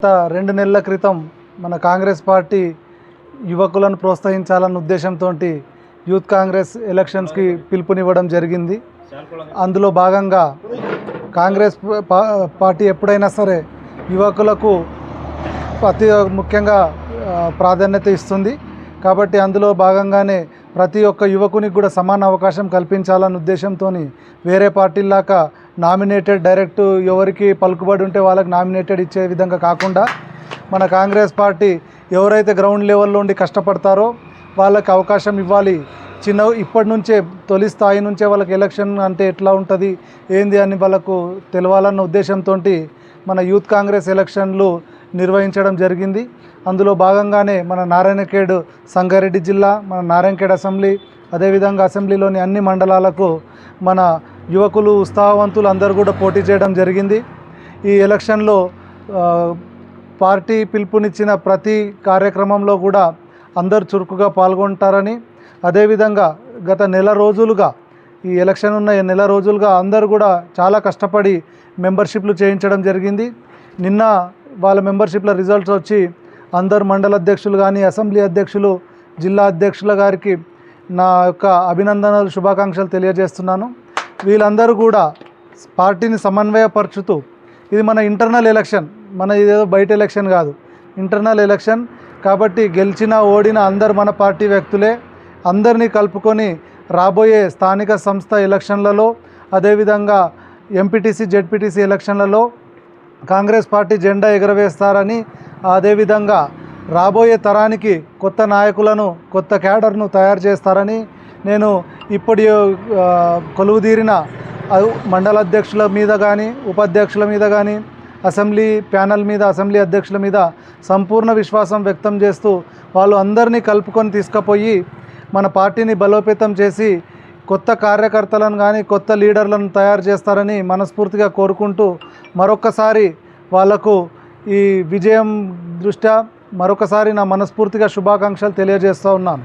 గత రెండు నెలల క్రితం మన కాంగ్రెస్ పార్టీ యువకులను ప్రోత్సహించాలన్న ఉద్దేశంతో యూత్ కాంగ్రెస్ ఎలక్షన్స్కి పిలుపునివ్వడం జరిగింది. అందులో భాగంగా కాంగ్రెస్ పా- పార్టీ ఎప్పుడైనా సరే యువకులకు అతి ముఖ్యంగా ప్రాధాన్యత ఇస్తుంది. కాబట్టి అందులో భాగంగానే ప్రతి ఒక్క యువకునికి కూడా సమాన అవకాశం కల్పించాలన్న ఉద్దేశంతో వేరే పార్టీలాగా నామినేటెడ్ డైరెక్ట్ ఎవరికి పలుకుబడి ఉంటే వాళ్ళకి నామినేటెడ్ ఇచ్చే విధంగా కాకుండా మన కాంగ్రెస్ పార్టీ ఎవరైతే గ్రౌండ్ లెవెల్లో ఉండి కష్టపడతారో వాళ్ళకి అవకాశం ఇవ్వాలి. చిన్న ఇప్పటి నుంచే తొలి స్థాయి నుంచే వాళ్ళకి ఎలక్షన్ అంటే ఎట్లా ఉంటుంది ఏంది అని వాళ్ళకు తెలవాలన్న ఉద్దేశంతో మన యూత్ కాంగ్రెస్ ఎలక్షన్లు నిర్వహించడం జరిగింది. అందులో భాగంగానే మన నారాయణఖేడ్ సంగారెడ్డి జిల్లా మన నారాయణఖేడ్ అసెంబ్లీ అదేవిధంగా అసెంబ్లీలోని అన్ని మండలాలకు మన యువకులు ఉత్సాహవంతులు అందరూ కూడా పోటీ చేయడం జరిగింది. ఈ ఎలక్షన్లో పార్టీ పిలుపునిచ్చిన ప్రతి కార్యక్రమంలో కూడా అందరు చురుకుగా పాల్గొంటారని అదేవిధంగా గత నెల రోజులుగా ఈ ఎలక్షన్ ఉన్న నెల రోజులుగా అందరూ కూడా చాలా కష్టపడి మెంబర్షిప్లు చేయించడం జరిగింది. నిన్న వాళ్ళ మెంబర్షిప్ల రిజల్ట్స్ వచ్చి అందరు మండల అధ్యక్షులు కానీ అసెంబ్లీ అధ్యక్షులు జిల్లా అధ్యక్షుల గారికి నా యొక్క అభినందనలు శుభాకాంక్షలు తెలియజేస్తున్నాను. వీళ్ళందరూ కూడా పార్టీని సమన్వయపరుచుతూ ఇది మన ఇంటర్నల్ ఎలక్షన్ మన ఇదేదో బయట ఎలక్షన్ కాదు ఇంటర్నల్ ఎలక్షన్. కాబట్టి గెలిచిన ఓడిన అందరు మన పార్టీ వ్యక్తులే. అందరినీ కలుపుకొని రాబోయే స్థానిక సంస్థ ఎలక్షన్లలో అదేవిధంగా ఎంపీటీసీ జెడ్పీటీసీ ఎలక్షన్లలో కాంగ్రెస్ పార్టీ జెండా ఎగరవేస్తారని అదేవిధంగా రాబోయే తరానికి కొత్త నాయకులను కొత్త క్యాడర్ను తయారు చేస్తారని నేను ఇప్పటి ఆ, కొలువుదీరిన మండల అధ్యక్షుల మీద కానీ ఉపాధ్యక్షుల మీద కానీ అసెంబ్లీ ప్యానెల్ మీద అసెంబ్లీ అధ్యక్షుల మీద సంపూర్ణ విశ్వాసం వ్యక్తం చేస్తూ వాళ్ళు అందరినీ కలుపుకొని తీసుకుపోయి మన పార్టీని బలోపేతం చేసి కొత్త కార్యకర్తలను కానీ కొత్త లీడర్లను తయారు చేస్తారని మనస్ఫూర్తిగా కోరుకుంటూ మరొకసారి వాళ్ళకు ఈ విజయం దృష్ట్యా మరొకసారి నా మనస్ఫూర్తిగా శుభాకాంక్షలు తెలియజేస్తూ ఉన్నాను.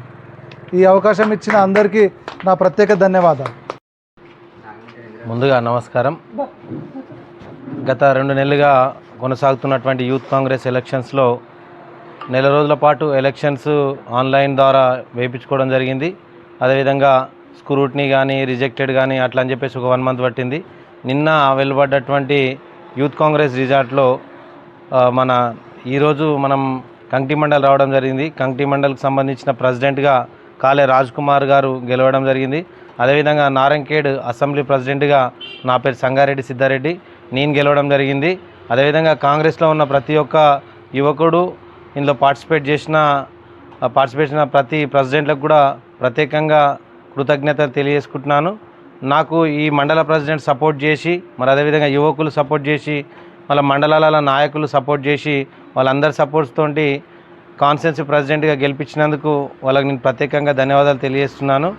ఈ అవకాశం ఇచ్చిన అందరికీ నా ప్రత్యేక ధన్యవాదాలు. ముందుగా నమస్కారం. గత రెండు నెలలుగా కొనసాగుతున్నటువంటి యూత్ కాంగ్రెస్ ఎలక్షన్స్లో నెల రోజుల పాటు ఎలక్షన్స్ ఆన్లైన్ ద్వారా వేయించుకోవడం జరిగింది. అదేవిధంగా స్క్రూట్నీ కానీ రిజెక్టెడ్ కానీ అట్లా అని చెప్పేసి ఒక వన్ మంత్ పట్టింది. నిన్న వెలువడ్డటువంటి యూత్ కాంగ్రెస్ రిజార్ట్లో మన ఈరోజు మనం కంకి మండల్ రావడం జరిగింది. కంకి మండల్కి సంబంధించిన ప్రెసిడెంట్గా కాలే రాజ్ కుమార్ గారు గెలవడం జరిగింది. అదేవిధంగా నారంకేడ్ అసెంబ్లీ ప్రెసిడెంట్గా నా పేరు సంగారెడ్డి సిద్ధారెడ్డి నేను గెలవడం జరిగింది. అదేవిధంగా కాంగ్రెస్లో ఉన్న ప్రతి ఒక్క యువకుడు ఇందులో పార్టిసిపేట్ చేసిన పార్టిసిపేట్ చేసిన ప్రతి ప్రెసిడెంట్లకు కూడా ప్రత్యేకంగా కృతజ్ఞతలు తెలియజేసుకుంటున్నాను. నాకు ఈ మండల ప్రెసిడెంట్ సపోర్ట్ చేసి మరి అదేవిధంగా యువకులు సపోర్ట్ చేసి వాళ్ళ మండలాల నాయకులు సపోర్ట్ చేసి వాళ్ళందరి సపోర్ట్స్ తోటి కాన్స్టిట్యున్సీ ప్రెసిడెంట్గా గెలిపించినందుకు వాళ్ళకి నేను ప్రత్యేకంగా ధన్యవాదాలు తెలియజేస్తున్నాను.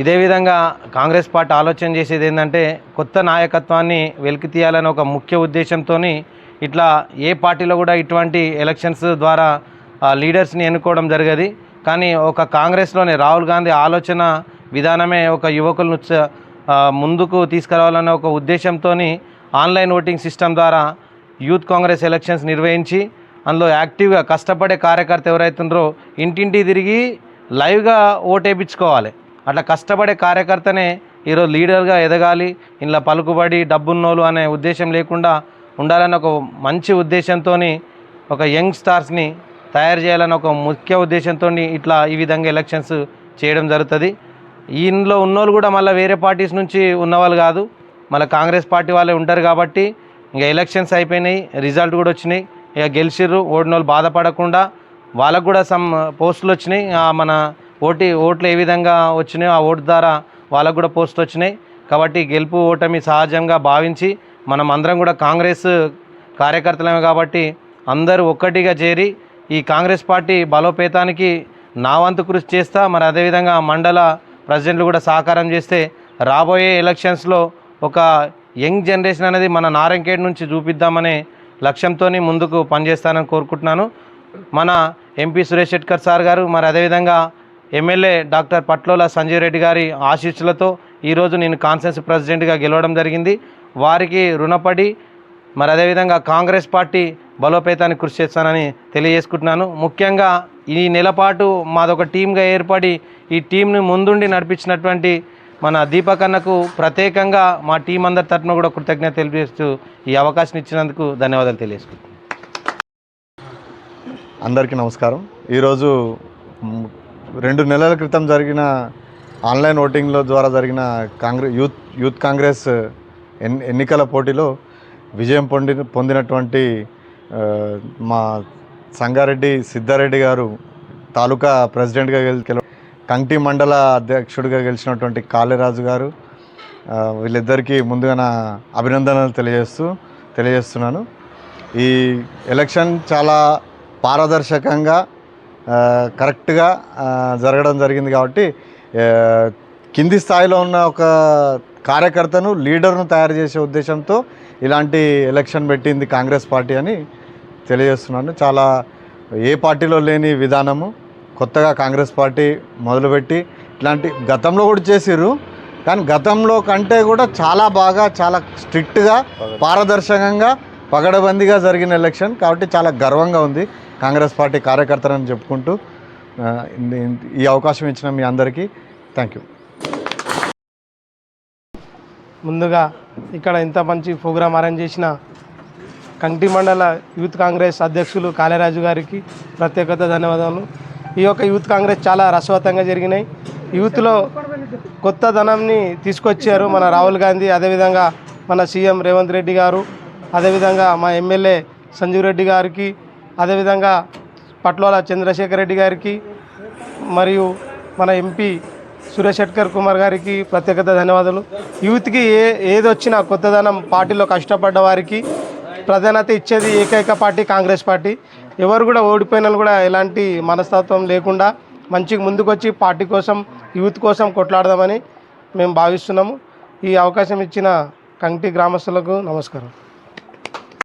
ఇదే విధంగా కాంగ్రెస్ పార్టీ ఆలోచన చేసేది ఏంటంటే కొత్త నాయకత్వాన్ని వెలికి తీయాలని ఒక ముఖ్య ఉద్దేశంతో ఇట్లా ఏ పార్టీలో కూడా ఇటువంటి ఎలక్షన్స్ ద్వారా లీడర్స్ని ఎన్నుకోవడం జరగదు. కానీ ఒక కాంగ్రెస్లోనే రాహుల్ గాంధీ ఆలోచన విధానమే ఒక యువకులను ముందుకు తీసుకురావాలనే ఒక ఉద్దేశంతో ఆన్లైన్ ఓటింగ్ సిస్టమ్ ద్వారా యూత్ కాంగ్రెస్ ఎలక్షన్స్ నిర్వహించి అందులో యాక్టివ్గా కష్టపడే కార్యకర్త ఎవరైతుండ్రో ఇంటింటి తిరిగి లైవ్గా ఓటేపించుకోవాలి అట్లా కష్టపడే కార్యకర్తనే ఈరోజు లీడర్గా ఎదగాలి ఇంట్లో పలుకుబడి డబ్బున్నోళ్ళు అనే ఉద్దేశం లేకుండా ఉండాలని ఒక మంచి ఉద్దేశంతో ఒక యంగ్ స్టార్స్ని తయారు చేయాలని ఒక ముఖ్య ఉద్దేశంతో ఇట్లా ఈ విధంగా ఎలక్షన్స్ చేయడం జరుగుతుంది. ఇందులో ఉన్నోళ్ళు కూడా మళ్ళీ వేరే పార్టీస్ నుంచి ఉన్నవాళ్ళు కాదు. మళ్ళీ కాంగ్రెస్ పార్టీ వాళ్ళే ఉంటారు కాబట్టి ఇంకా ఎలక్షన్స్ అయిపోయినాయి రిజల్ట్ కూడా వచ్చినాయి. ఇక గెలిచిర్రు. ఓడిన వాళ్ళు బాధపడకుండా వాళ్ళకు కూడా సమ్ పోస్టులు వచ్చినాయి. మన ఓటి ఓట్లు ఏ విధంగా వచ్చినాయో ఆ ఓటు ద్వారా వాళ్ళకు కూడా పోస్టులు వచ్చినాయి. కాబట్టి గెలుపు ఓటమి సహజంగా భావించి మనం అందరం కూడా కాంగ్రెస్ కార్యకర్తలమే కాబట్టి అందరూ ఒక్కటిగా చేరి ఈ కాంగ్రెస్ పార్టీ బలోపేతానికి నా వంతు కృషి చేస్తా. మరి అదేవిధంగా మండల ప్రెసిడెంట్లు కూడా సహకారం చేస్తే రాబోయే ఎలక్షన్స్లో ఒక యంగ్ జనరేషన్ అనేది మన నారంకేడ్ నుంచి చూపిద్దామనే లక్ష్యంతో ముందుకు పనిచేస్తానని కోరుకుంటున్నాను. మన ఎంపీ సురేష్ శెట్కర్ సార్ గారు మరి అదేవిధంగా ఎమ్మెల్యే డాక్టర్ పట్లోల సంజయ్ రెడ్డి గారి ఆశీస్సులతో ఈరోజు నేను కాన్ఫరెన్స్ ప్రెసిడెంట్గా గెలవడం జరిగింది. వారికి రుణపడి మరి అదేవిధంగా కాంగ్రెస్ పార్టీ బలోపేతానికి కృషి చేస్తానని తెలియజేసుకుంటున్నాను. ముఖ్యంగా ఈ నెలపాటు మాదొక టీమ్గా ఏర్పడి ఈ టీంని ముందుండి నడిపించినటువంటి మన దీపక్ అన్నకు ప్రత్యేకంగా మా టీం అందరి తరఫున కూడా కృతజ్ఞత తెలియజేస్తూ ఈ అవకాశం ఇచ్చినందుకు ధన్యవాదాలు తెలియజేసుకుంటున్నాను అందరికీ నమస్కారం. ఈరోజు రెండు నెలల క్రితం జరిగిన ఆన్లైన్ ఓటింగ్లో ద్వారా జరిగిన కాంగ్రెస్ యూత్ యూత్ కాంగ్రెస్ ఎన్ ఎన్నికల పోటీలో విజయం పొంది పొందినటువంటి మా సంగారెడ్డి సిద్ధారెడ్డి గారు తాలూకా ప్రెసిడెంట్గా గెలి కంటి మండల అధ్యక్షుడిగా గెలిచినటువంటి కాళీరాజు గారు వీళ్ళిద్దరికీ ముందుగా నా అభినందనలు తెలియజేస్తూ తెలియజేస్తున్నాను. ఈ ఎలక్షన్ చాలా పారదర్శకంగా కరెక్ట్గా జరగడం జరిగింది కాబట్టి కింది స్థాయిలో ఉన్న ఒక కార్యకర్తను లీడర్ను తయారు చేసే ఉద్దేశంతో ఇలాంటి ఎలక్షన్ పెట్టింది కాంగ్రెస్ పార్టీ అని తెలియజేస్తున్నాను. చాలా ఏ పార్టీలో లేని విధానము కొత్తగా కాంగ్రెస్ పార్టీ మొదలుపెట్టి ఇట్లాంటి గతంలో కూడా చేసిర్రు. కానీ గతంలో కంటే కూడా చాలా బాగా చాలా స్ట్రిక్ట్గా పారదర్శకంగా పగడబందీగా జరిగిన ఎలక్షన్ కాబట్టి చాలా గర్వంగా ఉంది కాంగ్రెస్ పార్టీ కార్యకర్తలను చెప్పుకుంటూ. ఈ అవకాశం ఇచ్చిన మీ అందరికీ థ్యాంక్ యూ. ముందుగా ఇక్కడ ఇంత మంచి ప్రోగ్రాం అరేంజ్ చేసిన కంటి మండల యూత్ కాంగ్రెస్ అధ్యక్షులు కాళరాజు గారికి ప్రత్యేకత ధన్యవాదాలు. ఈ యొక్క యూత్ కాంగ్రెస్ చాలా రసవత్తంగా జరిగినాయి. యూత్లో కొత్త ధనంని తీసుకొచ్చారు మన రాహుల్ గాంధీ అదేవిధంగా మన సీఎం రేవంత్ రెడ్డి గారు అదేవిధంగా మా ఎమ్మెల్యే సంజీవ్ రెడ్డి గారికి అదేవిధంగా పట్లోల చంద్రశేఖర్ రెడ్డి గారికి మరియు మన ఎంపీ సురేష్ శెట్కర్ కుమార్ గారికి ప్రత్యేకత ధన్యవాదాలు. యూత్కి ఏ ఏదొచ్చినా కొత్తదనం పార్టీలో కష్టపడ్డ వారికి ప్రాధాన్యత ఇచ్చేది ఏకైక పార్టీ కాంగ్రెస్ పార్టీ. ఎవరు కూడా ఓడిపోయినా కూడా ఎలాంటి మనస్తత్వం లేకుండా మంచిగా ముందుకొచ్చి పార్టీ కోసం యూత్ కోసం కొట్లాడదామని మేము భావిస్తున్నాము. ఈ అవకాశం ఇచ్చిన కంటి గ్రామస్తులకు నమస్కారం.